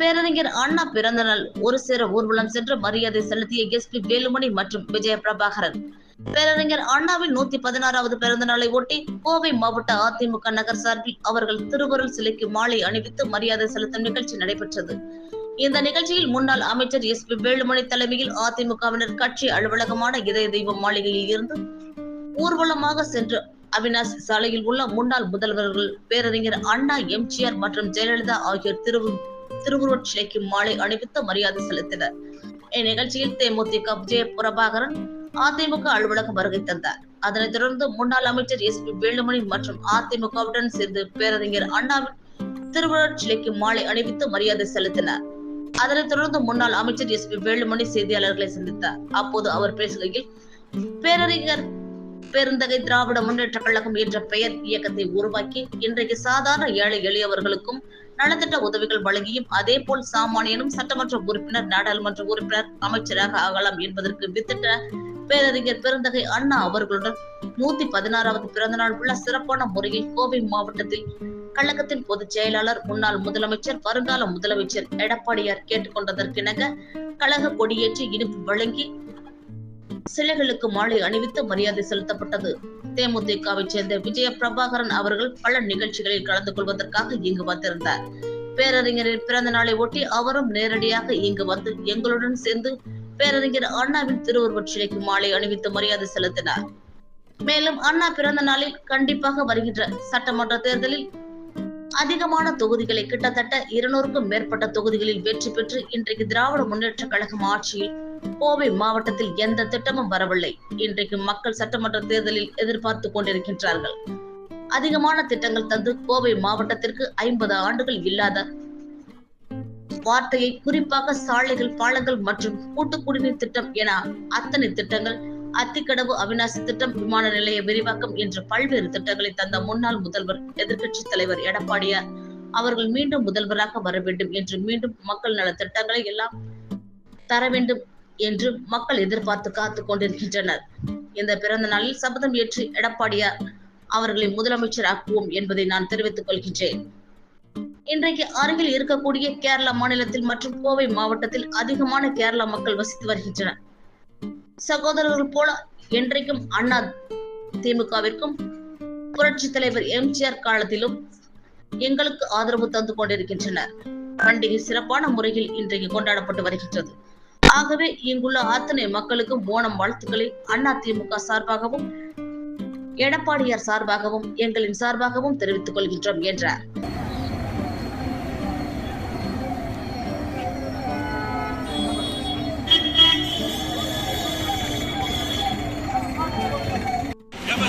பேரறிஞர் அண்ணா பிறந்த நாள் ஒரு சேர ஊர்வலம் சென்று மரியாதை செலுத்திய எஸ் பி வேலுமணி மற்றும் விஜய பிரபாகரன். பேரறிஞர் அண்ணாவின் நூத்தி பதினாறாவது பிறந்த நாளை ஒட்டி கோவை மாவட்ட அதிமுக நகர் சார்பில் அவர்கள் திருவருள் சிலைக்கு மாலை அணிவித்து மரியாதை செலுத்தும் நிகழ்ச்சி நடைபெற்றது. இந்த நிகழ்ச்சியில் முன்னாள் அமைச்சர் எஸ் பி வேலுமணி தலைமையில் அதிமுகவினர் கட்சி அலுவலகமான இதய தெய்வம் மாளிகையில் இருந்து ஊர்வலமாக சென்று அவினாசி சாலையில் உள்ள முன்னாள் முதல்வர்கள் பேரறிஞர் அண்ணா எம்ஜிஆர் மற்றும் ஜெயலலிதா ஆகியோர் திரு திருவுருவச் சிலைக்கு மாலை அணிவித்து மரியாதை செலுத்தினர். இந்நிகழ்ச்சியில் தேமுதிக விஜய பிரபாகரன் அதிமுக அலுவலகம் வருகை தந்தார். அதனைத் தொடர்ந்து முன்னாள் அமைச்சர் எஸ் பி வேலுமணி மற்றும் அதிமுகவுடன் சேர்ந்து பேரறிஞர் அண்ணாவின் திருவுருவச் சிலைக்கு மாலை அணிவித்து மரியாதை செலுத்தினார். அதனைத் தொடர்ந்து முன்னாள் அமைச்சர் எஸ் பி வேலுமணி செய்தியாளர்களை சந்தித்தார். அப்போது அவர் பேசுகையில் பேரறிஞர் பெருந்தகை திராவிட முன்னேற்ற கழகம் என்ற பெயர் இயக்கத்தை உருவாக்கி இன்றைக்கு சாதாரண ஏழை எளியவர்களுக்கும் நலத்திட்ட உதவிகள் வழங்கியும் அதே போல் சாமானியனும் சட்டமன்ற உறுப்பினர் நாடாளுமன்ற உறுப்பினர் அமைச்சராக ஆகலாம் என்பதற்கு வித்திட்ட பேரறிஞர் பெருந்தகை அண்ணா அவர்களுடன் நூத்தி பதினாறாவது பிறந்த நாள் உள்ள சிறப்பான முறையில் கோவை மாவட்டத்தில் கழகத்தின் பொதுச் செயலாளர் முன்னாள் முதலமைச்சர் வருங்கால முதலமைச்சர் எடப்பாடியார் கேட்டுக்கொண்டதற்கிணங்க கழக கொடியேற்றி இனிப்பு வழங்கி சிலைகளுக்கு மாலை அணிவித்து மரியாதை செலுத்தப்பட்டது. தேமுதிகவை சேர்ந்த விஜய பிரபாகரன் அவர்கள் பல நிகழ்ச்சிகளில் கலந்து கொள்வதற்காக இங்கு வந்திருந்தார். பேரறிஞரின் பிறந்த நாளை ஒட்டி அவரும் நேரடியாக இங்கு வந்து எங்களுடன் சேர்ந்து பேரறிஞர் அண்ணாவின் திருவுருவச் சிலைக்கு மாலை அணிவித்து மரியாதை செலுத்தினார். மேலும் அண்ணா பிறந்த நாளில் கண்டிப்பாக வருகின்ற சட்டமன்ற தேர்தலில் அதிகமான தொகுதிகளை கிட்டத்தட்ட இருநூறுக்கும் மேற்பட்ட தொகுதிகளில் வெற்றி பெற்று இன்றைக்கு திராவிட முன்னேற்ற கழகம் ஆட்சியில் கோவை மாவட்டத்தில் எந்த திட்டமும் வரவில்லை. இன்றைக்கு மக்கள் சட்டமன்ற தேர்தலில் எதிர்பார்த்து கொண்டிருக்கின்றார்கள். அதிகமான திட்டங்கள் தந்து கோவை மாவட்டத்திற்கு ஐம்பது ஆண்டுகள் இல்லாத வார்த்தையை குறிப்பாக சாலைகள் பாலங்கள் மற்றும் கூட்டு குடிநீர் திட்டம் என அத்தனை திட்டங்கள் அத்திக்கடவு அவினாசி திட்டம் விமான நிலைய விரிவாக்கம் என்ற பல்வேறு திட்டங்களை தந்த முன்னாள் முதல்வர் எதிர்க்கட்சி தலைவர் எடப்பாடியார் அவர்கள் மீண்டும் முதல்வராக வர வேண்டும் என்று மீண்டும் மக்கள் நல திட்டங்களை எல்லாம் தர வேண்டும் என்று மக்கள் எதிர்பார்த்து காத்துக் கொண்டிருக்கின்றனர். இந்த பிறந்த நாளில் சபதம் ஏற்று எடப்பாடியார் அவர்களை முதலமைச்சர் ஆக்குவோம் என்பதை நான் தெரிவித்துக் கொள்கின்றேன். இன்றைக்கு அருகில் இருக்கக்கூடிய கேரள மாநிலத்தில் மற்றும் கோவை மாவட்டத்தில் அதிகமான கேரளா மக்கள் வசித்து வருகின்றனர். சகோதரர்கள் போல என்றைக்கும் அண்ணா திமுகவிற்கும் புரட்சி தலைவர் எம்ஜிஆர் காலத்திலும் எங்களுக்கு ஆதரவு தந்து கொண்டிருக்கின்றனர். பண்டிகை சிறப்பான முறையில் இன்றைக்கு கொண்டாடப்பட்டு வருகின்றது. ஆகவே இங்குள்ள அத்தனை மக்களுக்கும் ஓணம் வாழ்த்துக்களை அண்ணா திமுக சார்பாகவும் எடப்பாடியார் சார்பாகவும் எங்களின் சார்பாகவும் தெரிவித்துக் கொள்கின்றோம் என்றார்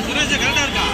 சுரேஷ் கரெக்டா